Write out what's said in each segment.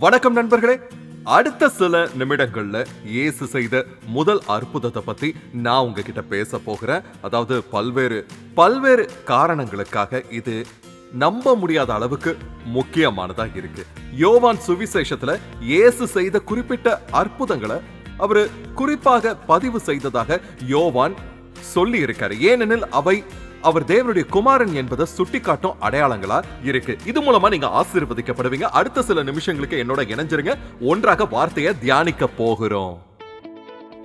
வணக்கம் நண்பர்களே. அடுத்த சில நிமிடங்கள்ல இயேசு செய்த முதல் அற்புதத்தை பத்தி நான் உங்ககிட்ட பேச போகிறேன். அதாவது பல்வேறு பல்வேறு காரணங்களுக்காக இது நம்ப முடியாத அளவுக்கு முக்கியமானதா இருக்கு. யோவான் சுவிசேஷத்துல இயேசு செய்த குறிப்பிட்ட அற்புதங்களை அவரு குறிப்பாக பதிவு செய்ததாக யோவான் சொல்லி இருக்காரு ஏனெனில் அவை அவர் தேவனுடைய குமாரன் என்பதை சுட்டிக்காட்டும் அடையாளங்களா இருக்கு. இது மூலமா நீங்க ஆசீர்வதிக்கப்படுவீங்க. அடுத்த சில நிமிஷங்களுக்கு என்னோட இணைஞ்சிருங்க. ஒன்றாக வார்த்தையை தியானிக்க போகிறோம்.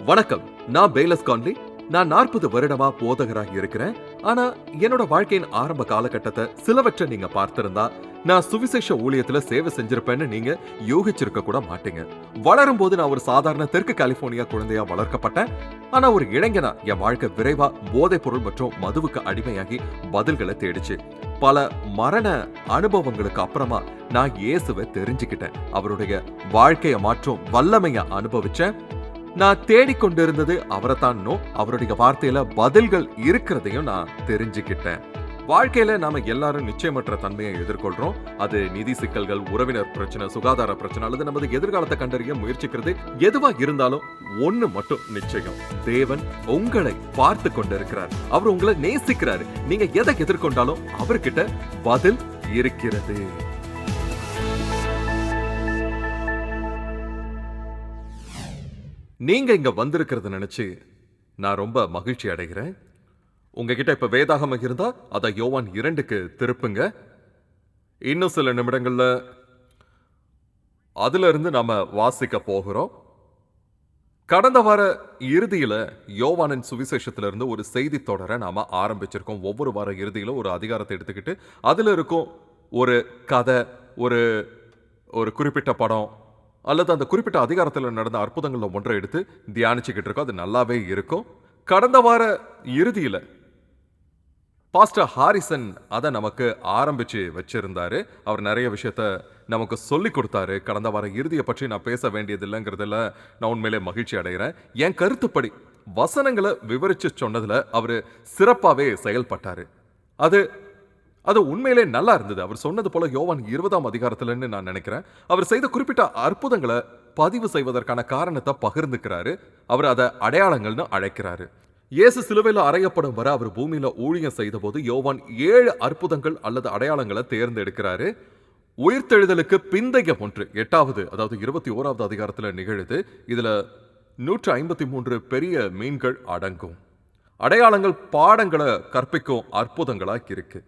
வணக்கம். நான் பேலஸ் கான்லி நான் நாற்பது வருடமா போதகராக இருக்கிறேன். ஆனா என்னோட வாழ்க்கையின் ஆரம்ப காலகட்டத்தை சிலவற்றை நீங்க பார்த்திருந்தா நான் சுவிசேஷ ஊழியத்துல சேவை செஞ்சிருப்பேன்னு நீங்க யோகிச்சிருக்க கூட மாட்டீங்க. வளரும் போது நான் ஒரு சாதாரண தெற்கு கலிபோர்னியா குழந்தையா வளர்க்கப்பட்டேன். ஆனா ஒரு இளைஞனா என் வாழ்க்கை விரைவா போதைப் பொருள் மற்றும் மதுவுக்கு அடிமையாகி பதில்களை தேடிச்சு. பல மரண அனுபவங்களுக்கு அப்புறமா நான் இயேசுவை தெரிஞ்சுக்கிட்டேன். அவருடைய வாழ்க்கையை மாற்றும் வல்லமைய அனுபவிச்சேன். நான் தேடிக்கொண்டிருந்தது அவரைத்தானோ அவருடைய வார்த்தையில பதில்கள் இருக்கிறதையும் நான் தெரிஞ்சுக்கிட்டேன். வாழ்க்கையில நாம எல்லாரும் நிச்சயமற்ற தன்மையை எதிர்கொள்றோம். அது நிதி சிக்கல்கள் உறவினர் பிரச்சனை சுகாதார பிரச்சனை அல்லது நமது எதிர்காலத்தை கண்டறிய முயற்சிக்கிறது. எதுவா இருந்தாலும் ஒண்ணு மட்டும் நிச்சயம். தேவன் உங்களை பார்த்து கொண்டிருக்கிறார். அவர் உங்களை நேசிக்கிறாரு. நீங்க எதை எதிர்கொண்டாலும் அவர்கிட்ட பதில் இருக்கிறது. நீங்க இங்க வந்திருக்கிறத நினைச்சு நான் ரொம்ப மகிழ்ச்சி அடைகிறேன். உங்ககிட்ட இப்ப வேதாகமம் இருந்தா அதை யோவான் இரண்டுக்கு திருப்புங்க. இன்னும் சில நிமிடங்கள்ல அதுல இருந்து நாம வாசிக்க போகிறோம். கடந்த வார இறுதியில யோவானின் சுவிசேஷத்திலிருந்து ஒரு செய்தி தொடரை நாம ஆரம்பிச்சிருக்கோம். ஒவ்வொரு வார இறுதியில ஒரு அதிகாரத்தை எடுத்துக்கிட்டு அதுல இருக்கும் ஒரு கதை ஒரு ஒரு குறிப்பிட்ட படம் அல்லது அந்த குறிப்பிட்ட அதிகாரத்தில் நடந்த அற்புதங்களில் ஒன்றை எடுத்து தியானிச்சுக்கிட்டு இருக்கோம். அது நல்லாவே இருக்கும். கடந்த வார இறுதியில் பாஸ்டர் ஹாரிசன் அதை நமக்கு ஆரம்பித்து வச்சுருந்தாரு. அவர் நிறைய விஷயத்த நமக்கு சொல்லி கொடுத்தாரு. கடந்த வாரம் இறுதியை பற்றி நான் பேச வேண்டியது இல்லைங்கிறதுல நான் உண்மையிலே மகிழ்ச்சி அடைகிறேன். என் கருத்துப்படி வசனங்களை விவரித்து சொன்னதில் அவர் சிறப்பாகவே செயல்பட்டார். அது அது உண்மையிலே நல்லா இருந்தது. அவர் சொன்னது போல யோவான் இருபதாம் அதிகாரத்தில்னு நான் நினைக்கிறேன். அவர் செய்த குறிப்பிட்ட அற்புதங்களை பதிவு செய்வதற்கான காரணத்தை பகிர்ந்துக்கிறாரு. அவர் அதை அடையாளங்கள்னு அழைக்கிறாரு. இயேசு சிலுவையில் அறையப்படும் வரை அவர் பூமியில ஊழியம் செய்தபோது யோவான் ஏழு அற்புதங்கள் அல்லது அடையாளங்களை தேர்ந்தெடுக்கிறாரு. உயிர்த்தெழுதலுக்கு பிந்தைய ஒன்று எட்டாவது அதாவது இருபத்தி ஓராவது அதிகாரத்துல நிகழுது. இதுல நூற்று ஐம்பத்தி மூன்று பெரிய மீன்கள் அடங்கும். அடையாளங்கள் பாடங்களை கற்பிக்கும் அற்புதங்களா இருக்கு.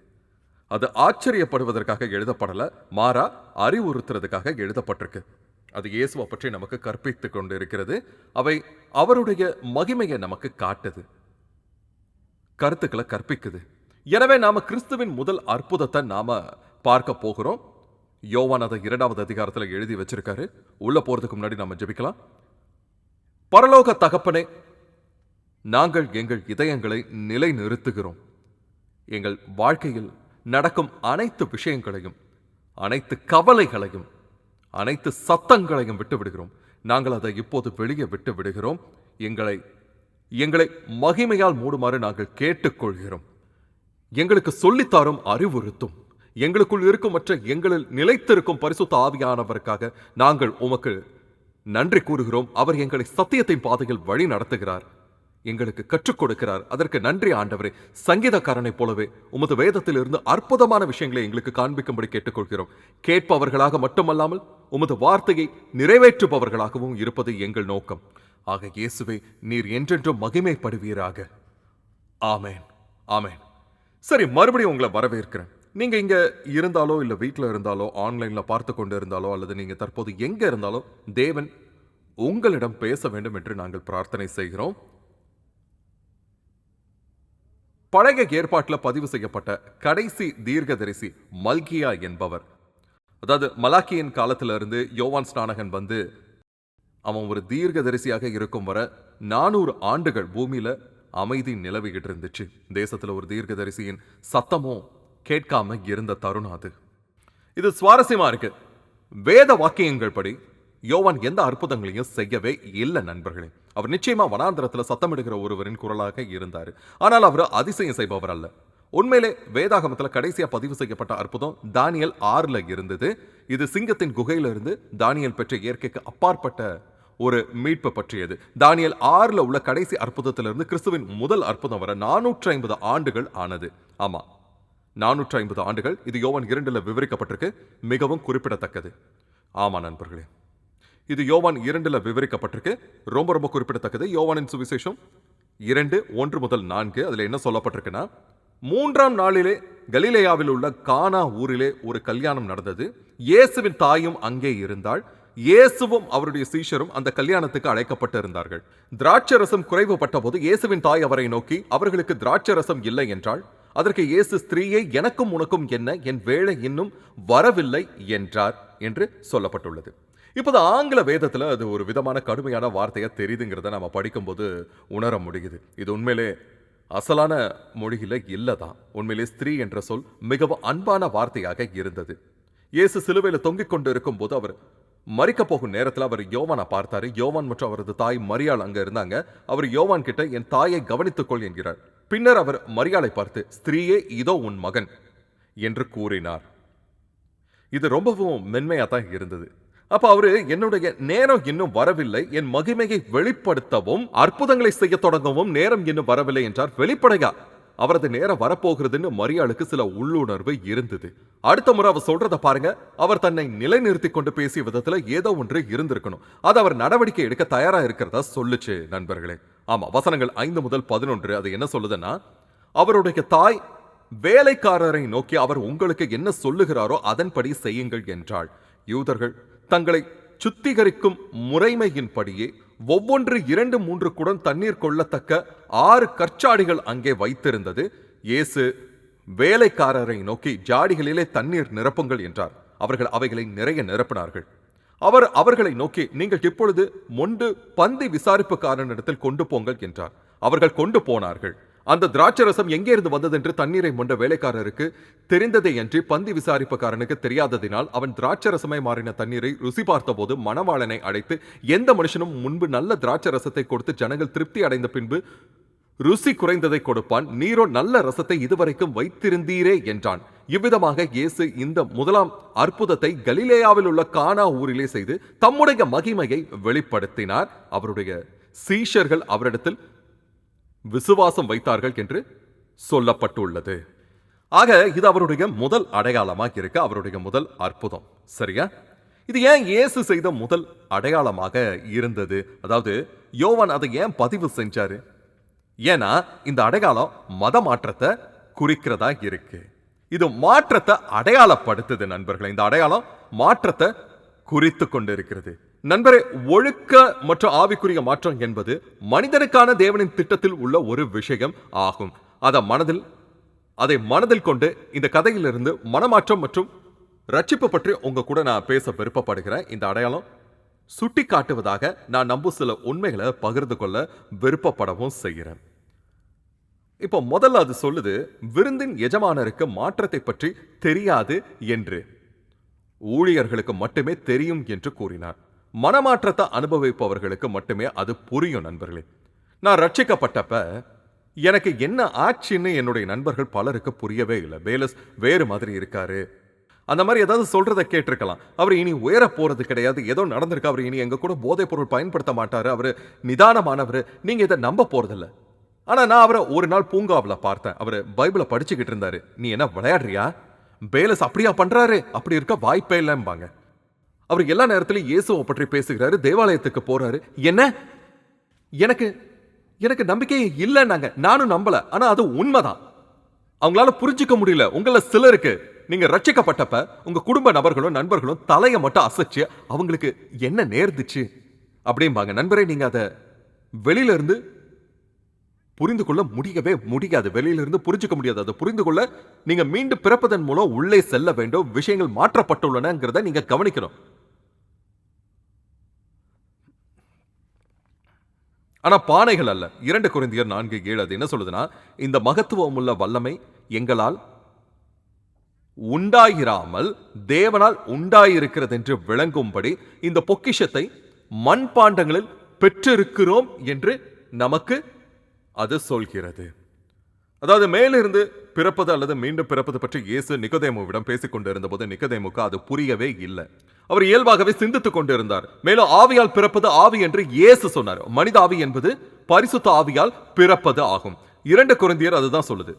அது ஆச்சரியப்படுவதற்காக எழுதப்படல மாறா அறிவுறுத்துறதுக்காக எழுதப்பட்டிருக்கு. அது இயேசுவை பற்றி நமக்கு கற்பித்து கொண்டு இருக்கிறது அவை அவருடைய மகிமையை நமக்கு காட்டுது. கருத்துக்களை கற்பிக்குது. எனவே நாம கிறிஸ்துவின் முதல் அற்புதத்தை நாம பார்க்க போகிறோம். யோவான் அதை இரண்டாவது அதிகாரத்தில் எழுதி வச்சிருக்காரு. உள்ள போறதுக்கு முன்னாடி நாம ஜெபிக்கலாம். பரலோக தகப்பனே நாங்கள் எங்கள் இதயங்களை நிலை நிறுத்துகிறோம் எங்கள் வாழ்க்கையில் நடக்கும் அனைத்து விஷயங்களையும் அனைத்து கவலைகளையும் அனைத்து சத்தங்களையும் விட்டு விடுகிறோம் நாங்கள் அதை இப்போது வெளியே விட்டு விடுகிறோம் எங்களை எங்களை மகிமையால் மூடுமாறு நாங்கள் கேட்டுக்கொள்கிறோம். எங்களுக்கு சொல்லித்தாரும் அறிவுறுத்தும். எங்களுக்குள் இருக்கும் மற்ற எங்களில் நிலைத்திருக்கும் பரிசுத்த ஆவியானவருக்காக நாங்கள் உமக்கு நன்றி கூறுகிறோம். அவர் எங்களை சத்தியத்தின் பாதையில் வழி நடத்துகிறார். எங்களுக்கு கற்றுக் கொடுக்கிறார். அதற்கு நன்றி ஆண்டவரே. சங்கீதக்காரனைப் போலவே உமது வேதத்தில் இருந்து அற்புதமான விஷயங்களை எங்களுக்கு காண்பிக்கும்படி கேட்டுக்கொள்கிறோம். கேட்பவர்களாக மட்டுமல்லாமல் உமது வார்த்தையை நிறைவேற்றுபவர்களாகவும் இருப்பது எங்கள் நோக்கம். ஆக இயேசுவே நீர் என்றென்றும் மகிமைப்படுவீராக. ஆமேன். ஆமேன். சரி மறுபடியும் உங்களை வரவேற்கிறேன். நீங்கள் இங்கே இருந்தாலோ இல்லை வீட்டில் இருந்தாலோ ஆன்லைனில் பார்த்து கொண்டு இருந்தாலோ அல்லது நீங்கள் தற்போது எங்கே இருந்தாலோ தேவன் உங்களிடம் பேச வேண்டும் என்று நாங்கள் பிரார்த்தனை செய்கிறோம். பழைய ஏற்பாட்டில் பதிவு செய்யப்பட்ட கடைசி தீர்க்கதரிசி மல்கியா என்பவர். அதாவது மலாக்கியின் காலத்துல இருந்து யோவான் ஸ்நானகன் வந்து அவன் ஒரு தீர்க்கதரிசியாக இருக்கும் வரை நானூறு ஆண்டுகள் பூமியில அமைதி நிலவிக்கிட்டு இருந்துச்சு. தேசத்தில் ஒரு தீர்க்கதரிசியின் சத்தமும் கேட்காம இருந்த தருணம் அது. இது சுவாரஸ்யமா இருக்கு. வேத வாக்கியங்கள் படி யோவான் எந்த அற்புதங்களையும் செய்யவே இல்லை நண்பர்களே. அவர் நிச்சயமா வனாந்திரத்துல சத்தமிடுகிற ஒருவரின் குரலாக இருந்தார். ஆனால் அவர் அதிசயம் செய்பவர் அல்ல. உண்மையிலே வேதாகமத்தில் கடைசியாக பதிவு செய்யப்பட்ட அற்புதம் தானியல் ஆறில் இருந்தது. இது சிங்கத்தின் குகையிலிருந்து தானியல் பெற்ற இயற்கைக்கு அப்பாற்பட்ட ஒரு மீட்பு பற்றியது. தானியல் ஆறில் உள்ள கடைசி அற்புதத்திலிருந்து கிறிஸ்துவின் முதல் அற்புதம் வர நானூற்றி ஐம்பது ஆண்டுகள் ஆனது. ஆமாம் நானூற்றி ஐம்பது ஆண்டுகள். இது யோவான் இரண்டில் விவரிக்கப்பட்டிருக்கு. மிகவும் குறிப்பிடத்தக்கது. ஆமாம் நண்பர்களே. இது யோவான் இரண்டில் விவரிக்கப்பட்டிருக்கு. ரொம்ப ரொம்ப குறிப்பிடத்தக்கது. யோவானின் சுவிசேஷம் இரண்டு ஒன்று முதல் நான்கு. அதில் என்ன சொல்லப்பட்டிருக்குன்னா மூன்றாம் நாளிலே கலிலேயாவில் உள்ள கானா ஊரிலே ஒரு கல்யாணம் நடந்தது. இயேசுவின் தாயும் அங்கே இருந்தாள். இயேசுவும் அவருடைய சீஷரும் அந்த கல்யாணத்துக்கு அழைக்கப்பட்டிருந்தார்கள். திராட்சரசம் குறைவுபட்ட போது இயேசுவின் தாய் அவரை நோக்கி அவர்களுக்கு திராட்சரசம் இல்லை என்றால் அதற்கு இயேசு ஸ்திரீயை எனக்கும் உனக்கும் என்ன? என் வேலை இன்னும் வரவில்லை என்றார் என்று சொல்லப்பட்டுள்ளது. இப்போது ஆங்கில வேதத்துல அது ஒரு விதமான கடுமையான வார்த்தையாக தெரியுதுங்கிறத நம்ம படிக்கும்போது உணர முடியுது. இது உண்மையிலே அசலான மொழியில இல்லதான். உண்மையிலே ஸ்திரீ என்ற சொல் மிகவும் அன்பான வார்த்தையாக இருந்தது. இயேசு சிலுவையில தொங்கிக் கொண்டு இருக்கும்போது அவர் மறிக்க போகும் நேரத்தில் அவர் யோவானை பார்த்தாரு. யோவான் மற்றும் அவரது தாய் மரியாள் அங்க இருந்தாங்க. அவர் யோவான் கிட்ட என் தாயை கவனித்துக்கொள் என்கிறார். பின்னர் அவர் மரியாளை பார்த்து ஸ்திரீயே இதோ உன் மகன் என்று கூறினார். இது ரொம்பவும் மென்மையா தான் இருந்தது. அப்ப அவரு என்னுடைய நேரம் இன்னும் வரவில்லை. என் மகிமையை வெளிப்படுத்தவும் அற்புதங்களை செய்ய தொடங்கவும் நேரம் இன்னும் வரவில்லை என்றார் வெளிப்படையா. அவரது நேரம் வரப்போகிறதுன்னு மரியாளுக்கு சில உள்ளுணர்வு இருந்தது. அடுத்த முறை அவர் சொல்றத பாருங்க. அவர் தன்னை நிலைநிறுத்தி கொண்டு பேசிய விதத்துல ஏதோ ஒன்று இருந்திருக்கணும். அது அவர் நடவடிக்கை எடுக்க தயாரா இருக்கிறதா சொல்லுச்சு நண்பர்களே. ஆமா வசனங்கள் ஐந்து முதல் பதினொன்று அது என்ன சொல்லுதுன்னா அவருடைய தாய் வேலைக்காரரை நோக்கி அவர் உங்களுக்கு என்ன சொல்லுகிறாரோ அதன்படி செய்யுங்கள் என்றாள். யூதர்கள் தங்களை சுத்திகரிக்கும் முறைமையின்படியே ஒவ்வொன்று இரண்டு மூன்று குடம் தண்ணீர் கொள்ளத்தக்க ஆறு கற்சாடிகள் அங்கே வைத்திருந்தது. இயேசு வேலைக்காரரை நோக்கி ஜாடிகளிலே தண்ணீர் நிரப்புங்கள் என்றார். அவர்கள் அவைகளை நிறைய நிரப்பினார்கள். அவர் அவர்களை நோக்கி நீங்கள் இப்பொழுது மொண்டு பந்தி விசாரிப்புக்காரனிடத்தில் கொண்டு போங்கள் என்றார். அவர்கள் கொண்டு போனார்கள். அந்த திராட்சரசம் எங்கே இருந்து வந்ததென்று தண்ணீரை மொண்ட வேலைக்காரருக்கு தெரிந்ததே அன்றி பந்தி விசாரிப்புக்காரனுக்கு தெரியாததினால் அவன் திராட்சரசமாய் மாறின தண்ணீரை ருசி பார்த்தபோது மணவாளனை அழைத்து எந்த மனுஷனும் முன்பு நல்ல திராட்சரசத்தை கொடுத்து ஜனங்கள் திருப்தி அடைந்த பின்பு ருசி குறைந்ததை கொடுப்பான் நீரோ நல்ல ரசத்தை இதுவரைக்கும் வைத்திருந்தீரே என்றான். இவ்விதமாக இயேசு இந்த முதலாம் அற்புதத்தை கலிலேயாவில் உள்ள கானா ஊரிலே செய்து தம்முடைய மகிமையை வெளிப்படுத்தினார். அவருடைய சீஷர்கள் அவரிடத்தில் விசுவாசம் வைத்தார்கள் என்று சொல்லப்பட்டுள்ளது. ஆக இது அவருடைய முதல் அடையாளமாக இருக்கு அவருடைய முதல் அற்புதம். சரியா? இது ஏன் இயேசு செய்த முதல் அடையாளமாக இருந்தது? அதாவது யோவான் அதை ஏன் பதிவு செஞ்சாரு? ஏன்னா இந்த அடையாளம் மத மாற்றத்தை குறிக்கிறதா இருக்கு. இது மாற்றத்தை அடையாளப்படுத்துது நண்பர்களே. இந்த அடையாளம் மாற்றத்தை குறித்து கொண்டு இருக்கிறது நண்பரே ஒழுக்க மற்றும் ஆவிக்குரிய மாற்றம் என்பது மனிதனுக்கான தேவனின் திட்டத்தில் உள்ள ஒரு விஷயம் ஆகும். அதை மனதில் அதை மனதில் கொண்டு இந்த கதையிலிருந்து மனமாற்றம் மற்றும் ரட்சிப்பு பற்றி உங்க கூட நான் பேச விருப்பப்படுகிறேன். இந்த அடையாளம் சுட்டி காட்டுவதாக நான் நம்பும் சில உண்மைகளை பகிர்ந்து கொள்ள விருப்பப்படவும் செய்கிறேன். இப்போ முதல்ல அது சொல்லுது விருந்தின் எஜமானருக்கு மாற்றத்தை பற்றி தெரியாது என்று. ஊழியர்களுக்கு மட்டுமே தெரியும் என்று கூறினார். மனமாற்றத்தை அனுபவிப்பவர்களுக்கு மட்டுமே அது புரியும் நண்பர்களே. நான் ரட்சிக்கப்பட்டப்ப எனக்கு என்ன ஆச்சுன்னு என்னுடைய நண்பர்கள் பலருக்கு புரியவே இல்லை. பேலஸ் வேறு மாதிரி இருக்காரு. அந்த மாதிரி ஏதாவது சொல்றதை கேட்டிருக்கலாம். அவர் இனி உயர போறது கிடையாது. ஏதோ நடந்திருக்கு. அவர் இனி எங்க கூட போதைப் பொருள் பயன்படுத்த மாட்டாரு. அவர் நிதானமானவர். நீங்க இதை நம்ப போறதில்ல. ஆனா நான் அவரை ஒரு நாள் பூங்காவில் பார்த்தேன். அவர் பைபிளை படிச்சுக்கிட்டு இருந்தாரு. நீ என்ன விளையாடுறியா? பேலஸ் அப்படியா பண்றாரு? அப்படி இருக்க வாய்ப்பே இல்லைம்பாங்க. அவர் எல்லா நேரத்திலும் இயேசுவை பற்றி பேசுகிறாரு தேவாலயத்துக்கு போறாரு. என்ன? எனக்கு எனக்கு நம்பிக்கையே இல்லைன்னாங்க. நானும் நம்பல. ஆனா அது உண்மைதான். அவங்களால புரிஞ்சுக்க முடியல. உங்களை சிலருக்கு நீங்க ரட்சிக்கப்பட்டப்ப உங்க குடும்ப நபர்களும் நண்பர்களும் தலையை மட்டும் அசைச்சு அவங்களுக்கு என்ன நேர்ந்துச்சு? அப்படிம்பாங்க. நண்பரே நீங்க அதை வெளியில இருந்து புரிந்து கொள்ள முடியவே முடியாது. வெளியிலிருந்து புரிஞ்சுக்க முடியாது. அதை புரிந்து கொள்ள நீங்க மீண்டும் பிறப்பதன் மூலம் உள்ளே செல்ல வேண்டும். விஷயங்கள் மாற்றப்பட்டுள்ளனங்கிறத நீங்க கவனிக்கணும். ஆனா பானைகள் அல்ல. இரண்டு குறைந்தியர் நான்கு ஏழு அது என்ன சொல்லுதுன்னா இந்த மகத்துவம் உள்ள வல்லமை எங்களால்? உண்டாயிராமல் தேவனால் உண்டாயிருக்கிறது என்று விளங்கும்படி இந்த பொக்கிஷத்தை மண்பாண்டங்களில் பெற்றிருக்கிறோம் என்று நமக்கு அது சொல்கிறது. அதாவது மேலிருந்து பிறப்பது அல்லது மீண்டும் பிறப்பது பற்றி இயேசு நிக்கதேமுவிடம் பேசிக்கொண்டிருந்த கொண்டிருந்தபோது நிக்கதேமுக்கு அது புரியவே இல்லை. அவர் இயல்பாகவே சிந்தித்துக் கொண்டிருந்தார். மேலும் ஆவியால் பிறப்பது ஆவி என்று இயேசு சொன்னார். மனித ஆவி என்பது பரிசுத்த ஆவியால் பிறப்பது ஆகும். இரண்டு குழந்தையர் அதுதான் சொல்லுது.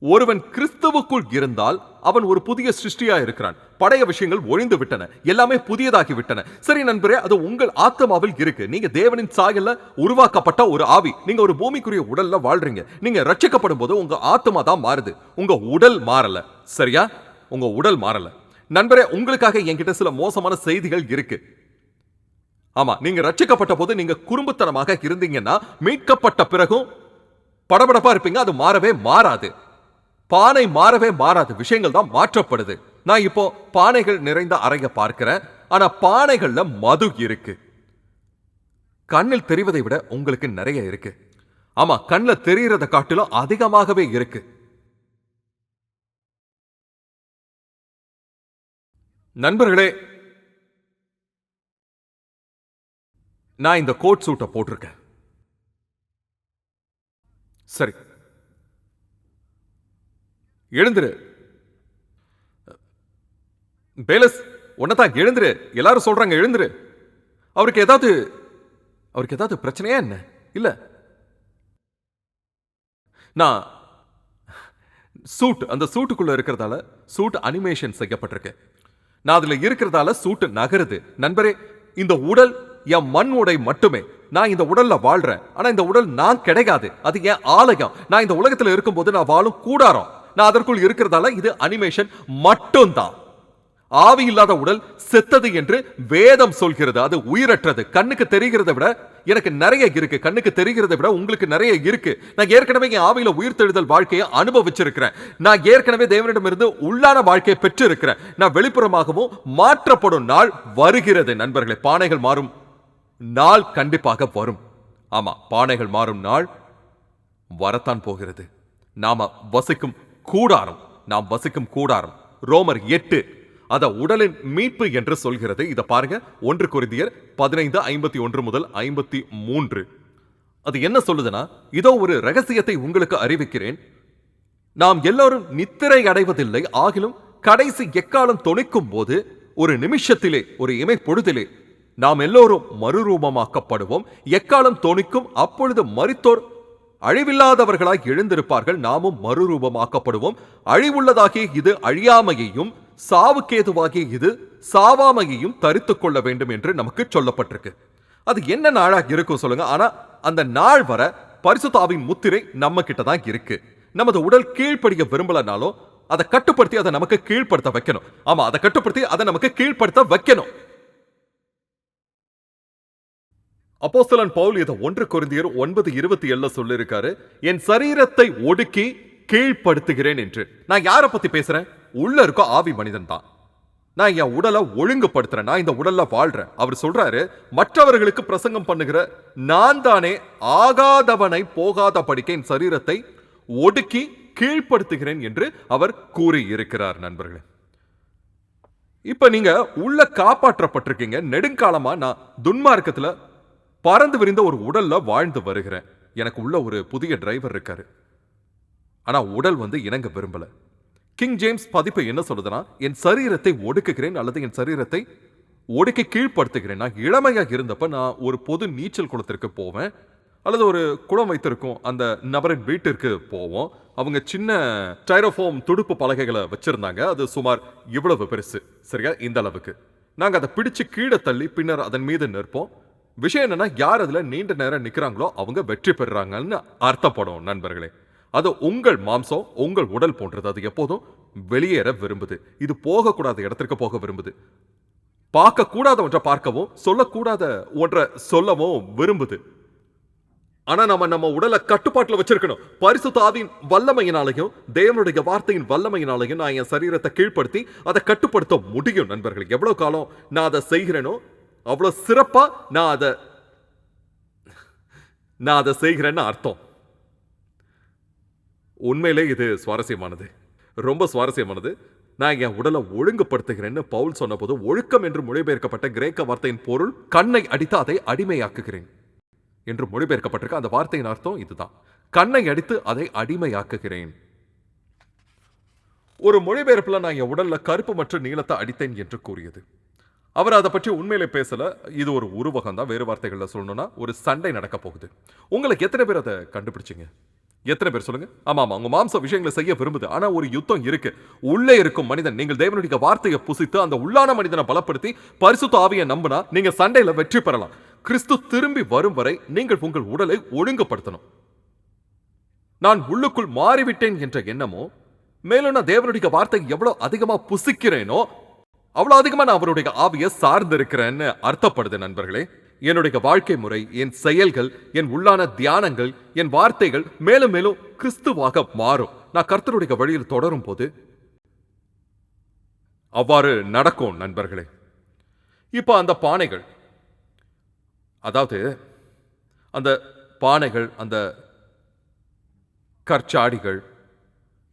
ஒருவன் கிறிஸ்துவுக்குள் இருந்தால் அவன் ஒரு புதிய சிருஷ்டியா இருக்கிறான். பழைய விஷயங்கள் ஒழிந்து விட்டன. எல்லாமே புதியதாகி விட்டன. சரி நண்பரே அது உங்கள் ஆத்மாவில் இருக்கு. நீங்க தேவனின் சாயல்ல உருவாக்கப்பட்ட ஒரு ஆவி. நீங்க ஒரு பூமிக்குரிய உடல்ல வாழ்றீங்க. நீங்க ரட்சிக்கப்படும் போது உங்க ஆத்மா தான் மாறுது. உங்க உடல் மாறல. சரியா? உங்க உடல் மாறல. நண்பரே உங்களுக்காக என்கிட்ட சில மோசமான செய்திகள் இருக்கு. ஆமா நீங்க ரட்சிக்கப்பட்ட போது நீங்க குறும்புத்தனமாக இருந்தீங்கன்னா மீட்கப்பட்ட பிறகும் படபடப்பா இருப்பீங்க அது மாறவே மாறாது. பானை மாறவே மாறாது விஷயங்கள் தான் மாற்றப்படுது. நான் இப்போ பானைகள் நிறைந்த அறைய பார்க்கிறேன் ஆனா பானைகள்ல மது இருக்கு. கண்ணில் தெரிவதை விட உங்களுக்கு நிறைய இருக்கு. ஆமா கண்ணில் தெரிகிறத காட்டிலும் அதிகமாகவே இருக்கு. நண்பர்களே நான் இந்த கோட் சூட்டை போட்டிருக்கேன். சரி. எழுந்துரு. பேலஸ் உன்னதான் எழுந்துரு. எல்லாரும் சொல்றாங்க எழுந்துரு. அவருக்கு ஏதாவது அவருக்கு ஏதாவது பிரச்சனையா என்ன? இல்ல. நான் சூட் அந்த சூட்டுக்குள்ள இருக்கிறதால சூட் அனிமேஷன் செய்யப்பட்டிருக்கு. நான் அதுல இருக்கிறதால சூட்டு நகருது. நண்பரே இந்த உடல் என் மண் உடை மட்டுமே. நான் இந்த உடல்ல வாழ்றேன். ஆனா இந்த உடல் நான் கிடையாது. அது என் ஆலயம். நான் இந்த உலகத்துல இருக்கும்போது நான் வாழும் கூடாரம். நான் அதற்குள் இருக்கிறதால இது அனிமேஷன் மட்டும்தான். ஆவி இல்லாத உடல் செத்தது என்று வேதம் சொல்கிறது. அது உயிரற்றது. கண்ணுக்கு தெரிகிறத விட எனக்கு நிறைய இருக்கு. கண்ணுக்கு தெரிகிறத விட உங்களுக்கு நிறைய இருக்கு. நான் ஏற்கனவே என் ஆவியில உயிர்த்தெழுதல் வாழ்க்கையை அனுபவிச்சிருக்கிறேன். நான் ஏற்கனவே தேவனிடமிருந்து உள்ளான வாழ்க்கையை பெற்று இருக்கிறேன் நான் வெளிப்புறமாகவும் மாற்றப்படும் நாள் வருகிறது. நண்பர்களே பானைகள் மாறும். நாள் கண்டிப்பாக வரும். ஆமா பானைகள் மாறும் நாள் வரத்தான் போகிறது. நாம வசிக்கும் கூடாரம். நாம் வசிக்கும் கூடாரம். ரோமர் எட்டு அத உடலின் மீட்பு என்று சொல்கிறது. இதை பாருங்க. ஒன்று குருதியர் பதினைந்து ஐம்பத்தி ஒன்று முதல் ஐம்பத்தி மூன்று. அது என்ன சொல்லுதுன்னா இதோ ஒரு ரகசியத்தை உங்களுக்கு அறிவிக்கிறேன். நாம் எல்லோரும் நித்திரை அடைவதில்லை. ஆகிலும் கடைசி எக்காலம் தொனிக்கும் போது ஒரு நிமிஷத்திலே ஒரு இமை பொழுதிலே நாம் எல்லோரும் மறுரூபமாக்கப்படுவோம். எக்காலம் தொனிக்கும் அப்பொழுது மறித்தோர் அழிவில்லாதவர்களாய் எழுந்திருப்பார்கள் நாமும் மறுரூபமாக்கப்படுவோம். அழிவுள்ளதாகிய இது அழியாமையையும் சாவுக்கேதுவாகிய இது சாவாமையையும் தரித்து கொள்ள வேண்டும் என்று நமக்கு சொல்லப்பட்டிருக்கு. அது என்ன நாளாக இருக்கும் சொல்லுங்க. ஆனா அந்த நாள் வர பரிசுத்தாவின் முத்திரை நம்ம கிட்ட தான் இருக்கு. நமது உடல் கீழ்ப்படிய விரும்பலனாலும் அதை கட்டுப்படுத்தி அதை நமக்கு கீழ்ப்படுத்த வைக்கணும். ஆமா அதை கட்டுப்படுத்தி அதை நமக்கு கீழ்ப்படுத்த வைக்கணும். அப்போஸ்தலன் பவுல் இதை ஒன்று குருந்தியர் ஒன்பது இருபத்தி ஏழுல சொல்லியிருக்காரு என் சரீரத்தை ஒடுக்கி கீழ்ப்படுத்துகிறேன் என்று. நான் யாரை பத்தி பேசுறேன்? உள்ள இருக்கோ ஆவி மனிதன் தான். நான் என் உடலை ஒழுங்குபடுத்துறேன். நான் இந்த உடல்ல வாழ்றேன். அவர் சொல்றாரு மற்றவர்களுக்கு பிரசங்கம் பண்ணுகிற நான் தானே ஆகாதவனை போகாத படிக்க என் சரீரத்தை ஒடுக்கி கீழ்ப்படுத்துகிறேன் என்று அவர் கூறி இருக்கிறார் நண்பர்களே. இப்ப நீங்க உள்ள காப்பாற்றப்பட்டிருக்கீங்க. நெடுங்காலமா நான் துன்மார்க்கத்துல பறந்து விரிந்த ஒரு உடல்ல வாழ்ந்து வருகிறேன் எனக்கு உள்ள ஒரு புதிய டிரைவர் இருக்காரு. ஆனா உடல் வந்து இணங்க விரும்பல. கிங் ஜேம்ஸ் பதிப்பு என்ன சொல்லுதுன்னா என் சரீரத்தை ஒடுக்குகிறேன் அல்லது என் சரீரத்தை ஒடுக்கி கீழ்ப்படுத்துகிறேன். நான் இளமையாக இருந்தப்ப நான் ஒரு பொது நீச்சல் குளத்திற்கு போவேன். அல்லது ஒரு குளம் வைத்திருக்கும் அந்த நபரின் வீட்டிற்கு போவோம். அவங்க சின்ன ஸ்டைரோஃபோம் துடுப்பு பலகைகளை வச்சிருந்தாங்க. அது சுமார் இவ்வளவு பெருசு. சரியா? இந்த அளவுக்கு. நாங்கள் அதை பிடிச்சு கீழே தள்ளி பின்னர் அதன் மீது நிற்போம். விஷயம் என்னன்னா யார் அதில் நீண்ட நேரம் நிற்கிறாங்களோ அவங்க வெற்றி பெறுறாங்கன்னு அர்த்தப்படும் நண்பர்களே. அது உங்கள் மாம்சம் உங்கள் உடல் போன்றது. அது எப்போதும் வெளியேற விரும்புது. இது போகக்கூடாத இடத்திற்கு போக விரும்புது. பார்க்கக்கூடாத ஒன்றை பார்க்கவும் சொல்லக்கூடாத ஒன்றை சொல்லவும் விரும்புது. ஆனா நம்ம நம்ம உடலை கட்டுப்பாட்டில் வச்சிருக்கணும். பரிசுத்தாவின் வல்லமையினாலையும் தேவனுடைய வார்த்தையின் வல்லமையினாலையும் நான் என் சரீரத்தை கீழ்ப்படுத்தி அதை கட்டுப்படுத்த முடியும் நண்பர்கள். எவ்வளவு காலம் நான் அதை செய்கிறேனோ அவ்வளோ சிறப்பாக நான் அதை நான் அதை செய்கிறேன்னு அர்த்தம். உண்மையிலே இது சுவாரஸ்யமானது. ரொம்ப சுவாரஸ்யமானது. நான் என் உடலை ஒழுங்குபடுத்துகிறேன்னு பவுல் சொன்னபோது ஒழுக்கம் என்று மொழிபெயர்க்கப்பட்ட கிரேக்க வார்த்தையின் பொருள் கண்ணை அடித்து அதை அடிமையாக்குகிறேன் என்று மொழிபெயர்க்கப்பட்டிருக்க அந்த வார்த்தையின் அர்த்தம் இதுதான். கண்ணை அடித்து அதை அடிமையாக்குகிறேன். ஒரு மொழிபெயர்ப்பில் நான் என் உடலில் கருப்பு மற்றும் நீளத்தை அடித்தேன் என்று கூறியது. அவர் அதை பற்றி உண்மையிலே பேசலை. இது ஒரு உருவகம் தான். வேறு வார்த்தைகளில் சொல்லணும்னா ஒரு சண்டை நடக்க போகுது. உங்களுக்கு எத்தனை பேர் அதை கண்டுபிடிச்சிங்க? எத்தனை பேர் சொல்லுங்க? ஆமா ஆமா. உங்க மாம்ச விஷயங்களை செய்ய விரும்புது. ஆனா ஒரு யுத்தம் இருக்கு. உள்ளே இருக்கும் மனிதன் நீங்கள் தேவனுடைய வார்த்தையை புசித்து அந்த உள்ளான மனிதனை பலப்படுத்தி பரிசுத்த ஆவியை நம்பினா நீங்க சண்டையில வெற்றி பெறலாம். கிறிஸ்து திரும்பி வரும் வரை நீங்கள் உங்கள் உடலை ஒழுங்குபடுத்தணும். நான் உள்ளுக்குள் மாறிவிட்டேன் என்ற எண்ணமோ மேலும் நான் தேவனுடைய வார்த்தை எவ்வளவு அதிகமா புசிக்கிறேனோ அவ்வளோ அதிகமாக நான் அவருடைய ஆவியை சார்ந்திருக்கிறேன்னு அர்த்தப்படுது நண்பர்களே. என்னுடைய வாழ்க்கை முறை என் செயல்கள் என் உள்ளான தியானங்கள் என் வார்த்தைகள் மேலும் மேலும் கிறிஸ்துவாக மாறும். நான் கர்த்தருடைய வழியில் தொடரும் போது அவ்வாறு நடக்கும் நண்பர்களே. இப்போ அந்த பானைகள் அதாவது அந்த பானைகள் அந்த கற்சாடிகள்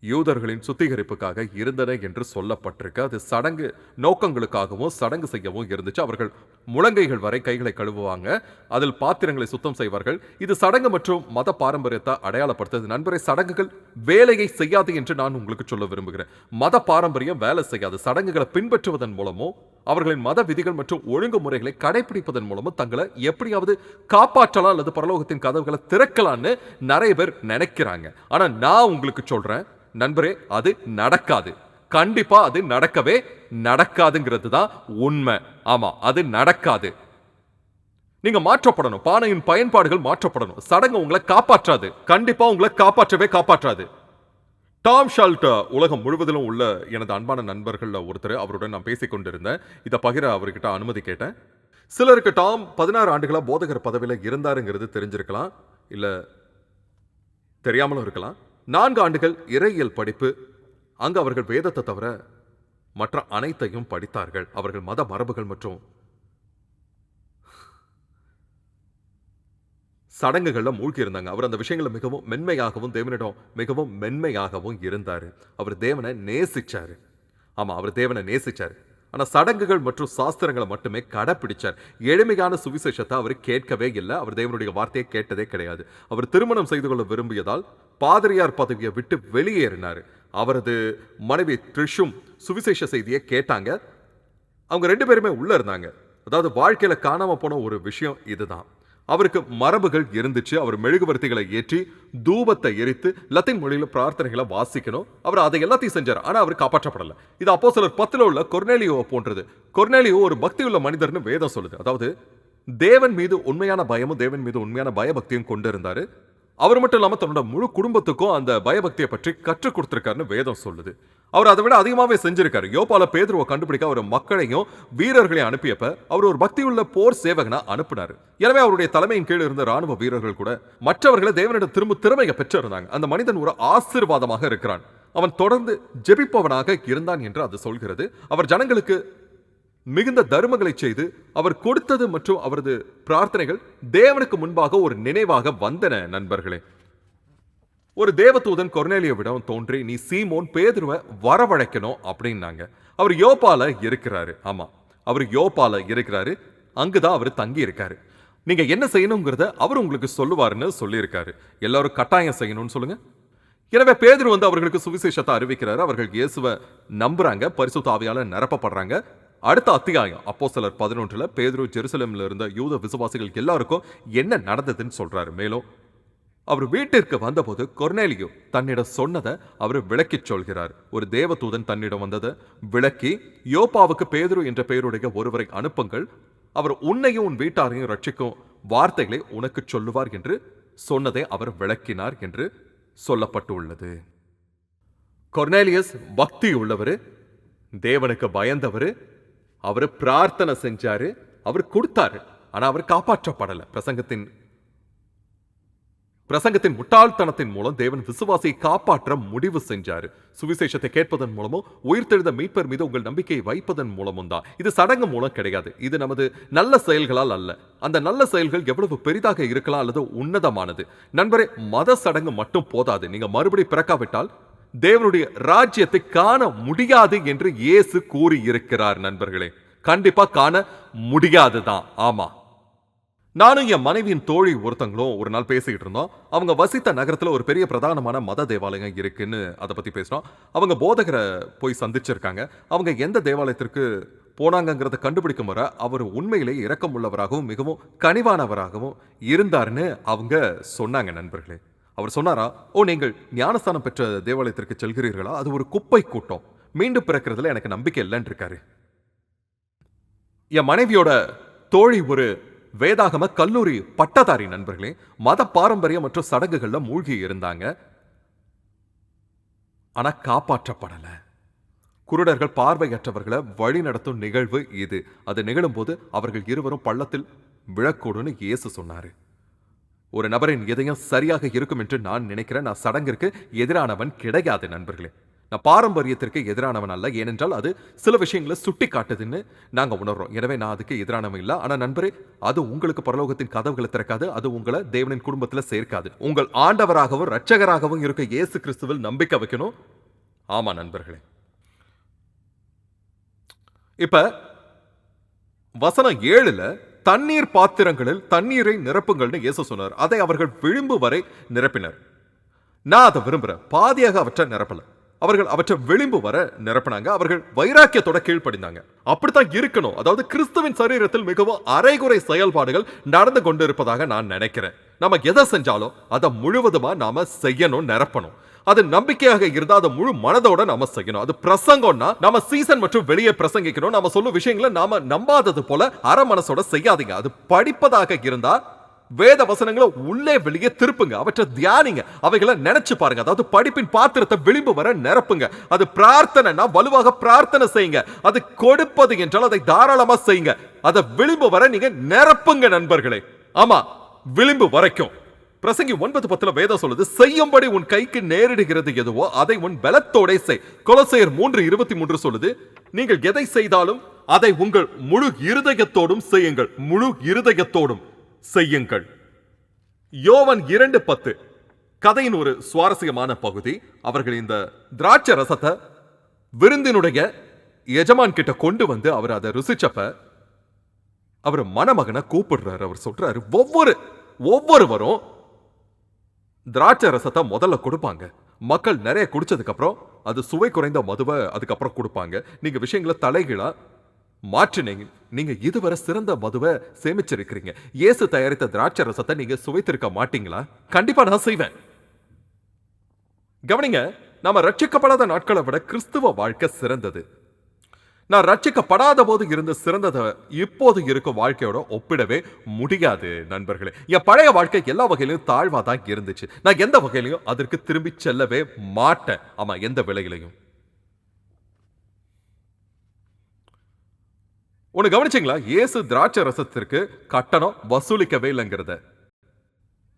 யூதர்களின் சுத்திகரிப்புக்காக இருந்தன என்று சொல்லப்பட்டிருக்கு. அது சடங்கு நோக்கங்களுக்காகவும் சடங்கு செய்யவும் இருந்துச்சு. அவர்கள் முழங்கைகள் வரை கைகளை கழுவுவாங்க. அதில் பாத்திரங்களை சுத்தம் செய்வார்கள். இது சடங்கு மற்றும் மத பாரம்பரியத்தை அடையாளப்படுத்துது. நண்பரை சடங்குகள் வேலையை செய்யாது என்று நான் உங்களுக்கு சொல்ல விரும்புகிறேன். மத பாரம்பரியம் வேலை செய்யாது. சடங்குகளை பின்பற்றுவதன் மூலமோ அவர்களின் மத விதிகள் மற்றும் ஒழுங்குமுறைகளை கடைபிடிப்பதன் மூலமும் தங்களை எப்படியாவது காப்பாற்றலாம் அல்லது பரலோகத்தின் கதவுகளை திறக்கலாம்னு நிறைய பேர் நினைக்கிறாங்க. ஆனால் நான் உங்களுக்கு சொல்கிறேன் நண்பரே அது நடக்காது. கண்டிப்பா அது நடக்கவே நடக்காதுங்கிறது தான் உண்மை. ஆமா அது நடக்காது. நீங்க மாற்றப்படணும். பானையின் பயன்பாடுகள் மாற்றப்படணும். சடங்கு உங்களை காப்பாற்றாது. கண்டிப்பா உங்களை காப்பாற்றவே காப்பாற்றாது. டாம் ஷால்ட்டா உலகம் முழுவதிலும் உள்ள எனது அன்பான நண்பர்களில் ஒருத்தர் அவருடன் நான் பேசிக் கொண்டிருந்தேன். இதை பகிர அவர்கிட்ட அனுமதி கேட்டேன். சிலருக்கு டாம் பதினாறு ஆண்டுகளா போதகர் பதவியில் இருந்தாருங்கிறது தெரிஞ்சிருக்கலாம். இல்ல தெரியாமலும் இருக்கலாம். நான்கு ஆண்டுகள் இறையியல் படிப்பு. அங்கு அவர்கள் வேதத்தை தவிர மற்ற அனைத்தையும் படித்தார்கள். அவர்கள் மத மரபுகள் மற்றும் சடங்குகளில் மூழ்கி இருந்தாங்க அவர் அந்த விஷயங்களை மிகவும் மென்மையாகவும் தேவனிடம் மிகவும் மென்மையாகவும் இருந்தார். அவர் தேவனை நேசிச்சார். ஆமாம் அவர் தேவனை நேசிச்சார். ஆனால் சடங்குகள் மற்றும் சாஸ்திரங்களை மட்டுமே கடைப்பிடிச்சார். எளிமையான சுவிசேஷத்தை அவர் கேட்கவே இல்லை. அவர் தேவனுடைய வார்த்தையை கேட்டதே கிடையாது. அவர் திருமணம் செய்து கொள்ள விரும்பியதால் பாதிரியார் பதவியை விட்டு வெளியேறினார். அவரது மனைவி த்ரிஷும் சுவிசேஷ செய்தியை கேட்டாங்க. அவங்க ரெண்டு பேருமே உள்ளே இருந்தாங்க. அதாவது வாழ்க்கையில் காணாமல் போன ஒரு விஷயம் இதுதான். அவருக்கு மரபுகள் இருந்துச்சு. அவர் மெழுகுவர்த்திகளை ஏற்றி தூபத்தை எரித்து லத்தீன் மொழியில் பிரார்த்தனைகளை வாசிக்கணும். அவர் அதை எல்லாத்தையும் செஞ்சார். ஆனால் அவர் காப்பாற்றப்படலை. இது அப்போ சிலர் பத்தில் உள்ள கொர்னேலியோ போன்றது. கொர்னேலியோ ஒரு பக்தியுள்ள மனிதர்னு வேதம் சொல்லுது. அதாவது தேவன் மீது உண்மையான பயமும் தேவன் மீது உண்மையான பயபக்தியும் கொண்டு இருந்தார் அவர் மட்டும் இல்லாமல் தன்னோட முழு குடும்பத்துக்கும் அந்த பயபக்தியை பற்றி கற்றுக் கொடுத்துருக்காருன்னு வேதம் சொல்லுது. அவர் அதை விட அதிகமாவே செஞ்சிருக்காரு. யோபால பேதுருவை கண்டுபிடிக்க அவர் மக்களையும் வீரர்களையும் அனுப்பியப்ப அவர் ஒரு பக்தியுள்ள போர் சேவகனா அனுப்பினார். எனவே அவருடைய தலைமையின் கீழ் இருந்த ராணுவ வீரர்கள் கூட மற்றவர்களை தேவனிடம் திரும்ப திறமையை பெற்றிருந்தாங்க. அந்த மனிதன் ஒரு ஆசீர்வாதமாக இருக்கிறான். அவன் தொடர்ந்து ஜெபிப்பவனாக இருந்தான் என்று அது சொல்கிறது. அவர் ஜனங்களுக்கு மிகுந்த தர்மங்களை செய்து அவர் கொடுத்தது மற்றும் அவரது பிரார்த்தனைகள் தேவனுக்கு முன்பாக ஒரு நினைவாக வந்தன நண்பர்களே. ஒரு தேவதூதன் கொர்னேலியோவிடம் தோன்றி நீ சீமோன் பேதுருவை வரவழைக்கணும் அப்படின்னாங்க. அவர் யோபால இருக்கிறாரு. ஆமா அவர் யோபால இருக்கிறாரு. அங்குதான் அவர் தங்கி இருக்காரு நீங்க என்ன செய்யணுங்கிறத அவர் உங்களுக்கு சொல்லுவாருன்னு சொல்லியிருக்காரு. எல்லாரும் கட்டாயம் செய்யணும்னு சொல்லுங்க. எனவே பேதுரு வந்து அவர்களுக்கு சுவிசேஷத்தை அறிவிக்கிறாரு. அவர்கள் இயேசுவை நம்புறாங்க. பரிசுத்த நிரப்பப்படுறாங்க. அடுத்த அத்தியாயம் அப்போ சிலர் பதினொன்றுல பேதுரு ஜெருசலேம்ல இருந்த யூத விசுவாசிகள் எல்லாருக்கும் என்ன நடந்ததுன்னு சொல்றாரு. மேலும் அவர் வீட்டிற்கு வந்தபோது கொர்னேலியோ தன்னிடம் சொன்னதை அவர் விளக்கிச் சொல்கிறார். ஒரு தேவதூதன் தன்னிடம் வந்ததை விளக்கி யோப்பாவுக்கு பேதுரு என்ற பெயருடைய ஒருவரை அனுப்புங்கள். அவர் உன்னையும் உன் வீட்டாரையும் ரட்சிக்கும் வார்த்தைகளை உனக்கு சொல்லுவார் என்று சொன்னதை அவர் விளக்கினார் என்று சொல்லப்பட்டுள்ளது. கொர்னேலியஸ் பக்தி உள்ளவர் தேவனுக்கு பயந்தவர். அவர் பிரார்த்தனை செஞ்சாரு அவர் கொடுத்தாரு. ஆனா அவர் காப்பாற்றப்படல. பிரசங்கத்தின் பிரசங்கத்தின் முட்டாள்தனத்தின் மூலம் தேவன் விசுவாசியை காப்பாற்ற முடிவு செஞ்சாரு. சுவிசேஷத்தை கேட்பதன் மூலமும் உயிர்த்தெழுந்த மீட்பர் மீது உங்கள் நம்பிக்கையை வைப்பதன் மூலமும் தான். இது சடங்கு மூலம் கிடையாது. இது நமது நல்ல செயல்களால் அல்ல. அந்த நல்ல செயல்கள் எவ்வளவு பெரிதாக இருக்கலாம் அல்லது உன்னதமானது? நண்பரே மத சடங்கு மட்டும் போதாது. நீங்க மறுபடி பிறக்காவிட்டால் தேவனுடைய ராஜ்யத்தை காண முடியாது என்று இயேசு கூறி இருக்கிறார் நண்பர்களே. கண்டிப்பா காண முடியாதுதான். ஆமா. நானும் என் மனைவியின் தோழி ஒருத்தங்களும் ஒரு நாள் பேசிக்கிட்டு இருந்தோம். அவங்க வசித்த நகரத்தில் ஒரு பெரிய பிரதானமான மத தேவாலயம் இருக்குன்னு அதை பற்றி பேசினோம். அவங்க போதகரை போய் சந்திச்சிருக்காங்க. அவங்க எந்த தேவாலயத்திற்கு போனாங்கங்கிறத கண்டுபிடிக்கும் வர அவர் உண்மையிலே இரக்கம் உள்ளவராகவும் மிகவும் கனிவானவராகவும் இருந்தாருன்னு அவங்க சொன்னாங்க நண்பர்களே. அவர் சொன்னாரா ஓ நீங்கள் ஞானஸ்தானம் பெற்ற தேவாலயத்திற்கு செல்கிறீர்களா? அது ஒரு குப்பை கூட்டம். மீண்டும் பிறக்கிறதுல எனக்கு நம்பிக்கை இல்லைன்னு இருக்காரு. என் மனைவியோட தோழி ஒரு வேதாகம கல்லூரி பட்டதாரி நண்பர்களே மத பாரம்பரியம் மற்றும் சடங்குகள்ல மூழ்கி இருந்தாங்க. ஆனா காப்பாற்றப்படல. குருடர்கள் பார்வையற்றவர்களை வழிநடத்தும் நிகழ்வு இது. அது நிகழும்போது அவர்கள் இருவரும் பள்ளத்தில் விழக்கூடும்னு இயேசு சொன்னாரு. ஒரு நபரின் இதயம் சரியாக இருக்கும் என்று நான் நினைக்கிறேன். நான் சடங்கிற்கு எதிரானவன் கிடையாது நண்பர்களே. நான் பாரம்பரியத்திற்கு எதிரானவன் அல்ல. ஏனென்றால் அது சில விஷயங்களை சுட்டி காட்டுதுன்னு நாங்கள் உணர்றோம். எனவே நான் அதுக்கு எதிரானவன் இல்லை. ஆனால் நண்பரே அது உங்களுக்கு பரலோகத்தின் கதவுகளை திறக்காது. அது உங்களை தேவனின் குடும்பத்தில் சேர்க்காது. உங்கள் ஆண்டவராகவும் ரட்சகராகவும் இருக்க இயேசு கிறிஸ்துவில் நம்பிக்கை வைக்கணும். ஆமாம் நண்பர்களே. இப்ப வசனம் ஏழுல தண்ணீர் பாத்திரங்களில் தண்ணீரை நிரப்புங்கள்னு இயேசு சொன்னார். அதை அவர்கள் விளிம்பு வரை நிரப்பினர். நான் அதை விரும்புறேன். பாதியாக அவற்றை நிரப்பலை. அவர்கள் அவற்றை விளிம்பு வர நிரப்பினாங்க. அவர்கள் வைராக்கியத்தோட கீழ்ப்படிந்தாங்க. அப்படித்தான் இருக்கணும். அதாவது கிறிஸ்துவின் சரீரத்தில் மிகவும் அரைகுறை செயல்பாடுகள் நடந்து கொண்டு இருப்பதாக நான் நினைக்கிறேன். நம்ம எதை செஞ்சாலும் அதை முழுவதுமா நாம செய்யணும் நிரப்பணும். அது நம்பிக்கையாக இருந்தா அதை முழு மனதோட நாம செய்யணும். அது பிரசங்கம்னா நம்ம சீசன் மற்றும் வெளியே பிரசங்கிக்கணும். நம்ம சொல்லும் விஷயங்களை நாம நம்பாதது போல அரை மனசோட செய்யாதீங்க. அது படிப்பதாக இருந்தா வேத வசனங்களை உள்ளே வெளியே திருப்புங்க. அவற்றை தியானிங்க. அவைகளை நினைச்சு பாருங்க. அதாவது படிப்பின் பாத்திரத்தை விளிம்பு வர நிரப்புங்க. அது பிரார்த்தனைனா வலுவாக பிரார்த்தனை செய்யுங்க. அது கொடுப்பது என்றால் அதை தாராளமா செய்யுங்க. அதை விளிம்பு வர நீங்க நிரப்புங்க நண்பர்களே. ஆமா விளிம்பு வரைக்கும். பிரசங்கி ஒன்பது பத்துல வேதம் சொல்லுது செய்யும்படி உன் கைக்கு நேரிடுகிறது எதுவோ அதை உன் பலத்தோட செய். கொலசையர் மூன்று இருபத்தி மூன்று சொல்லுது நீங்கள் எதை செய்தாலும் அதை உங்கள் முழு இருதயத்தோடும் செய்யுங்கள். முழு இருதயத்தோடும். செய்யுங்கள். யோவன் இரண்டு பத்து. கதையின் ஒரு சுவாரஸ்யமான பகுதி. அவர்கள் இந்த திராட்சை ரசத்தை விருந்தினுடைய எஜமான் கிட்ட கொண்டு வந்து அவர் அதை ருசிச்சப்ப அவர் மணமகனை கூப்பிடுறாரு. அவர் சொல்றாரு ஒவ்வொரு ஒவ்வொருவரும் திராட்சை ரசத்தை முதல்ல கொடுப்பாங்க. மக்கள் நிறைய குடிச்சதுக்கு அப்புறம் அது சுவை குறைந்த மதுவை அதுக்கப்புறம் கொடுப்பாங்க. நீங்க விஷயங்களை தலைகீழா மாற்றினீங்க. நீங்க இதுவரை சிறந்த மதுவை சேமிச்சிருக்கிறீங்க. இயேசு தயாரித்த திராட்சை ரசத்தை நீங்க சுவைத்திருக்க மாட்டீங்களா? கண்டிப்பா நான் செய்வேன். கவனிங்க நாம ரட்சிக்கப்படாத நாட்களை விட கிறிஸ்துவ வாழ்க்கை சிறந்தது. நான் ரட்சிக்கப்படாத போது இருந்த சிறந்ததை இப்போது இருக்கும் வாழ்க்கையோட ஒப்பிடவே முடியாது நண்பர்களே. என் பழைய வாழ்க்கை எல்லா வகையிலும் தாழ்வாக தான் இருந்துச்சு. நான் எந்த வகையிலையும் அதற்கு திரும்பி செல்லவே மாட்டேன். ஆமாம் எந்த விலையிலையும் உன்னை கவனிச்சீங்களா? இயேசு திராட்சை ரசத்திற்கு கட்டணம் வசூலிக்கவே இல்லைங்கிறத.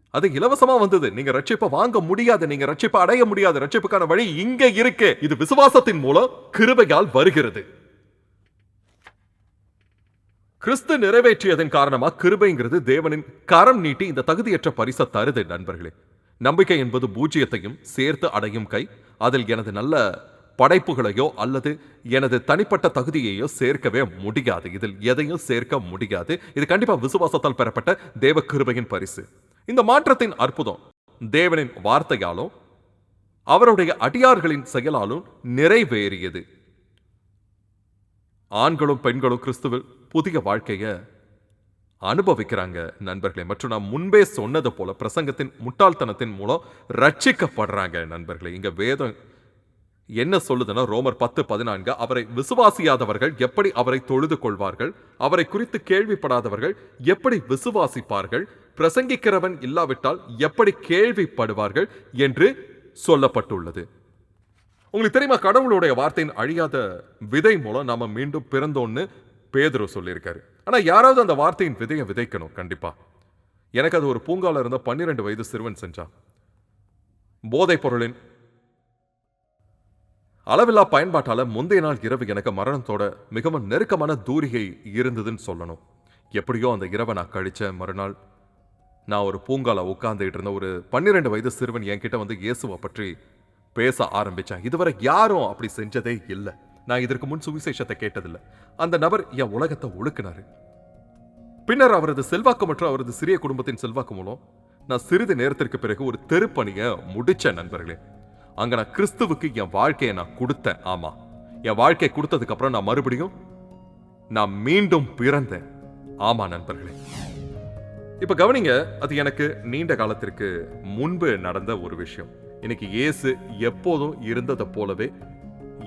அது இலவசமா வந்தது. நீங்க ரட்சிப்பை வாங்க முடியாது. நீங்க ரட்சிப்பை அடைய முடியாது. ரட்சிப்புக்கான வழி இங்க இருக்கு. இது விசுவாசத்தின் மூலம் கிருபையால் வருகிறது. கிறிஸ்து நிறைவேற்றியதன் காரணமா கிருபைங்கிறது தேவனின் கரம் நீட்டி இந்த தகுதியற்ற பரிசை தருது நண்பர்களே. நம்பிக்கை என்பது பூஜ்ஜியத்தையும் சேர்த்து அடையும் கை. அதில் எனது நல்ல படைப்புகளையோ அல்லது எனது தனிப்பட்ட தகுதியையோ சேர்க்கவே முடியாது. இதில் எதையும் சேர்க்க முடியாது. இது கண்டிப்பாக விசுவாசத்தால் பெறப்பட்ட தேவ கிருபையின் பரிசு. இந்த மாற்றத்தின் அற்புதம் தேவனின் வார்த்தையாலும் அவருடைய அடியார்களின் செயலாலும் நிறைவேறியது. ஆண்களும் பெண்களும் கிறிஸ்துவில் புதிய வாழ்க்கையை அனுபவிக்கிறாங்க நண்பர்களே. மற்றும் நான் முன்பே சொன்னது போல பிரசங்கத்தின் முட்டாள்தனத்தின் மூலம் ரட்சிக்கப்படுறாங்க நண்பர்களே. இங்கே வேதம் என்ன சொல்லுதுன்னா ரோமர் பத்து பதினான்கு அவரை விசுவாசியாதவர்கள் எப்படி அவரை தொழுது கொள்வார்கள் அவரை குறித்து கேள்விப்படாதவர்கள் எப்படி விசுவாசிப்பார்கள் பிரசங்கிக்கிறவன் இல்லாவிட்டால் எப்படி கேள்விப்படுவார்கள் என்று சொல்லப்பட்டுள்ளது. உங்களுக்கு தெரியுமா கடவுளுடைய வார்த்தையின் அழியாத விதை மூலம் நாம மீண்டும் பிறந்தோன்னு பேதுரு சொல்லியிருக்காரு. ஆனா யாராவது அந்த வார்த்தையின் விதையை விதைக்கணும் கண்டிப்பா. எனக்கு அது ஒரு பூங்கால இருந்த பன்னிரெண்டு வயது சிறுவன் செஞ்சான். போதைப் பொருளின் அளவில்லா பயன்பாட்டால முந்தைய நாள் இரவு எனக்கு மரணத்தோட மிகவும் நெருக்கமான தூரிகை இருந்ததுன்னு சொல்லணும். எப்படியோ அந்த இரவை நான் கழிச்ச மறுநாள் நான் ஒரு பூங்கால உட்காந்துக்கிட்டு இருந்த ஒரு பன்னிரெண்டு வயது சிறுவன் என்கிட்ட வந்து இயேசுவை பற்றி பேச ஆரம்பித்தேன் இதுவரை யாரும் அப்படி செஞ்சதே இல்லை. நான் இதற்கு முன் சுவிசேஷத்தை கேட்டதில்லை. அந்த நபர் என் உலகத்தை ஒழுக்கினாரு. பின்னர் அவரது செல்வாக்கு மற்றும் அவரது சிறிய குடும்பத்தின் செல்வாக்கு மூலம் நான் சிறிது நேரத்திற்கு பிறகு ஒரு தெருப்பணியை முடிச்ச நண்பர்களே. அங்க நான் கிறிஸ்துவுக்கு என் வாழ்க்கையை நான் கொடுத்தேன். ஆமா. என் வாழ்க்கையை கொடுத்ததுக்கு அப்புறம் நான் மறுபடியும் நான் மீண்டும் பிறந்தேன். ஆமா நண்பர்களே. இப்ப கவனிங்க அது எனக்கு நீண்ட காலத்திற்கு முன்பு நடந்த ஒரு விஷயம். இன்னைக்கு இயேசு எப்போதும் இருந்ததை போலவே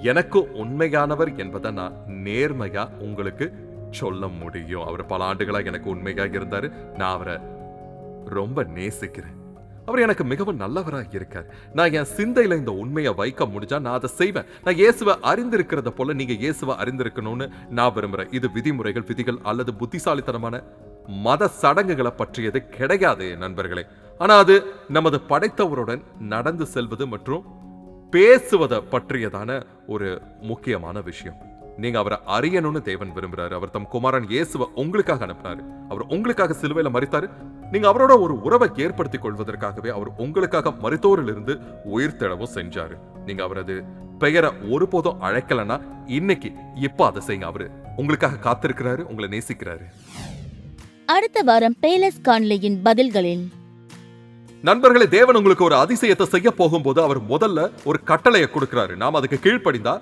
எனக்கு உண்மையானவர் என்பதை நான் நேர்மையா உங்களுக்கு சொல்ல முடியும். அவர் பல ஆண்டுகளா எனக்கு உண்மையா இருந்தாரு. நான் அவரை ரொம்ப நேசிக்கிறேன். அவர் எனக்கு மிகவும் நல்லவராக இருக்கார். நான் என் சிந்தையில் இந்த உண்மையை வைக்க முடிஞ்சா நான் அதை செய்வேன். நான் இயேசுவை அறிந்திருக்கிறத போல நீங்க இயேசுவை அறிந்திருக்கணும்னு நான் விரும்புறேன். இது விதிமுறைகள் விதிகள் அல்லது புத்திசாலித்தனமான மத சடங்குகளை பற்றியது கிடையாது நண்பர்களே. ஆனா அது நமது படைத்தவருடன் நடந்து செல்வது மற்றும் பேசுவதை பற்றியதான ஒரு முக்கியமான விஷயம். நீங்க அவரை அறியணும்னு தேவன் விரும்புறாரு. அவர் தம் குமாரன் இயேசுவை உங்களுக்காக அனுப்புனாரு அவர் உங்களுக்காக சிலுவையில மறித்தாரு நீங்க அவரோட ஒரு உறவை ஏற்படுத்திக் கொள்வதற்காகவே அவர் உங்களுக்காக மருத்துவரிலிருந்து உயிர் தெழவும் செஞ்சாரு. நீங்க அவரது பெயரை ஒருபோதும் அழைக்கலன்னா இன்னைக்கு இப்ப அதை செய்யுங்க அவரு. உங்களுக்காக காத்திருக்கிறாரு உங்களை நேசிக்கிறாரு. அடுத்த வாரம் பேலஸ் கான்லியின் பதில்களில். நண்பர்களே தேவன் உங்களுக்கு ஒரு அதிசயத்தை செய்ய போகும்போது அவர் முதல்ல ஒரு கட்டளையை கொடுக்கிறாரு. நாம் அதுக்கு கீழ்ப்படிந்தா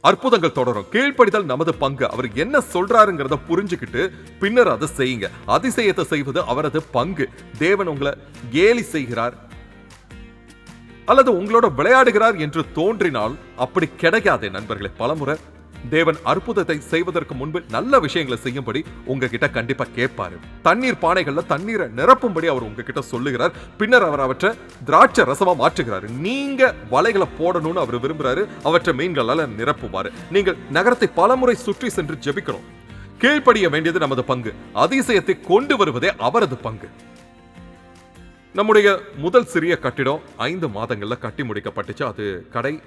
அற்புதங்கள் தொடரும். கீழ்ப்படிதல் நமது பங்கு. அவர் என்ன சொல்றாருங்கிறத புரிஞ்சுக்கிட்டு பின்னர் அதை செய்யுங்க. அதிசயத்தை செய்வது அவரது பங்கு. தேவன் உங்களை கேலி செய்கிறார். அல்லது உங்களோட விளையாடுகிறார் என்று தோன்றினால் அப்படி கிடைக்காதே நண்பர்களை. பலமுறை தேவன் அற்புதத்தை செய்வதற்கு முன்பு நல்ல விஷயங்களை செய்யும்படி உங்ககிட்ட கண்டிப்பா கேட்பாரு. தண்ணீர் பானைகள்ல தண்ணீரை நிரப்பும்படி அவர் உங்ககிட்ட சொல்லுகிறார். பின்னர் அவர் அவற்றை திராட்சை ரசமா மாற்றுகிறாரு. நீங்க வலைகளை போடணும்னு அவர் விரும்புறாரு. அவற்றை மீன்களால நிரப்புவாரு. நீங்கள் நகரத்தை பலமுறை சுற்றி சென்று ஜெபிக்கணும் கீழ்ப்படிய வேண்டியது நமது பங்கு. அதிசயத்தை கொண்டு வருவதே அவரது பங்கு. நம்முடைய முதல் சிறிய கட்டிடம் ஐந்து மாதங்கள்ல கட்டி முடிக்கப்பட்டுச்சு. அது கடை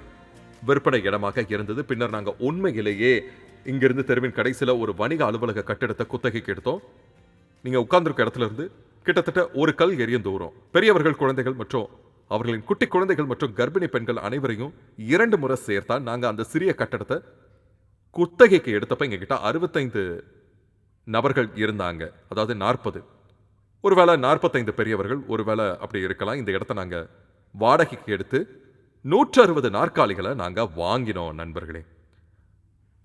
விற்பனை இடமாக இருந்தது. பின்னர் நாங்கள் உண்மையிலேயே இங்கிருந்து தெருவின் கடைசியில ஒரு வணிக அலுவலக கட்டிடத்தை குத்தகைக்கு எடுத்தோம். நீங்கள் உட்கார்ந்துருக்க இடத்துல இருந்து கிட்டத்தட்ட ஒரு கல் எரியும் தூரம். பெரியவர்கள் குழந்தைகள் மற்றும் அவர்களின் குட்டி குழந்தைகள் மற்றும் கர்ப்பிணி பெண்கள் அனைவரையும் இரண்டு முறை சேர்த்தா நாங்கள் அந்த சிறிய கட்டடத்தை குத்தகைக்கு எடுத்தப்ப எங்ககிட்ட அறுபத்தைந்து நபர்கள் இருந்தாங்க. அதாவது நாற்பது. ஒருவேளை நாற்பத்தைந்து பெரியவர்கள் ஒருவேளை அப்படி இருக்கலாம். இந்த இடத்த நாங்கள் வாடகைக்கு எடுத்து நூற்று அறுபது நாற்காலிகளை நாங்கள் வாங்கினோம் நண்பர்களே.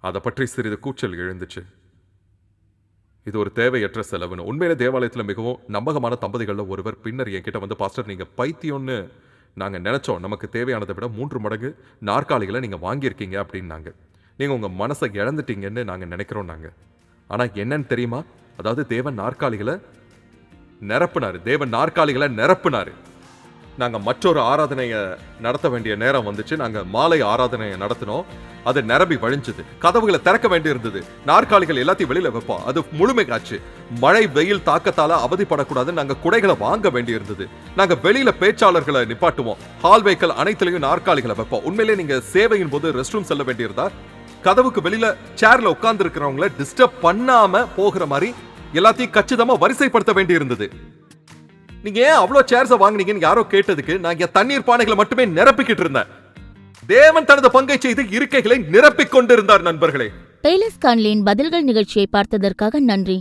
அதை பற்றி சிறிது கூச்சல் எழுந்துச்சு. இது ஒரு தேவையற்ற செலவுன்னு. உண்மையிலே தேவாலயத்தில் மிகவும் நம்பகமான தம்பதிகளில் ஒருவர் பின்னர் என்கிட்ட வந்து பாஸ்டர் நீங்கள் பைத்தியம்னு நாங்கள் நினச்சோம். நமக்கு தேவையானதை விட மூன்று மடங்கு நாற்காலிகளை நீங்கள் வாங்கியிருக்கீங்க அப்படின்னாங்க. நீங்கள் உங்கள் மனசை இழந்துட்டீங்கன்னு நாங்கள் நினைக்கிறோம் நாங்கள் ஆனால் என்னன்னு தெரியுமா? அதாவது தேவன் நாற்காலிகளை நிரப்புனார். தேவன் நாற்காலிகளை நிரப்புனார். நாங்கள் மற்றொரு ஆராதனையை நடத்த வேண்டிய நேரம் வந்துச்சு. நாங்கள் மாலை ஆராதனையை நடத்தினோம். அது நிரம்பி வழிஞ்சது. கதவுகளை திறக்க வேண்டியிருந்தது. நாற்காலிகள் எல்லாத்தையும் வெளியில் வைப்போம். அது முழுமைக்காச்சு மழை வெயில் தாக்கத்தால் அவதிப்படக்கூடாது நாங்கள் குடைகளை வாங்க வேண்டியிருந்தது. நாங்கள் வெளியில் பேச்சாளர்களை நிப்பாட்டுவோம். ஹால்வேக்கள் அனைத்துலேயும் நாற்காலிகளை வைப்போம். உண்மையிலே நீங்கள் சேவையின் போது ரெஸ்ட் ரூம் செல்ல வேண்டியிருந்தா கதவுக்கு வெளியில சேர்ல உட்கார்ந்து இருக்கிறவங்கள டிஸ்டர்ப் பண்ணாம போகிற மாதிரி எல்லாத்தையும் கச்சிதமா வரிசைப்படுத்த வேண்டியிருந்தது. நீங்க ஏன் அவ்வளோ சேர்ஸை வாங்குனீங்கன்னு யாரோ கேட்டதுக்கு நான் என் தண்ணீர் பானைகளை மட்டுமே நிரப்பிக்கிட்டு இருந்தேன். தேவன் தனது பங்கை செய்து இருக்கைகளை நிரப்பிக் கொண்டிருந்தார் நண்பர்களே. பேலஸ் கான்லியின் பதில்கள் நிகழ்ச்சியை பார்த்ததற்காக நன்றி.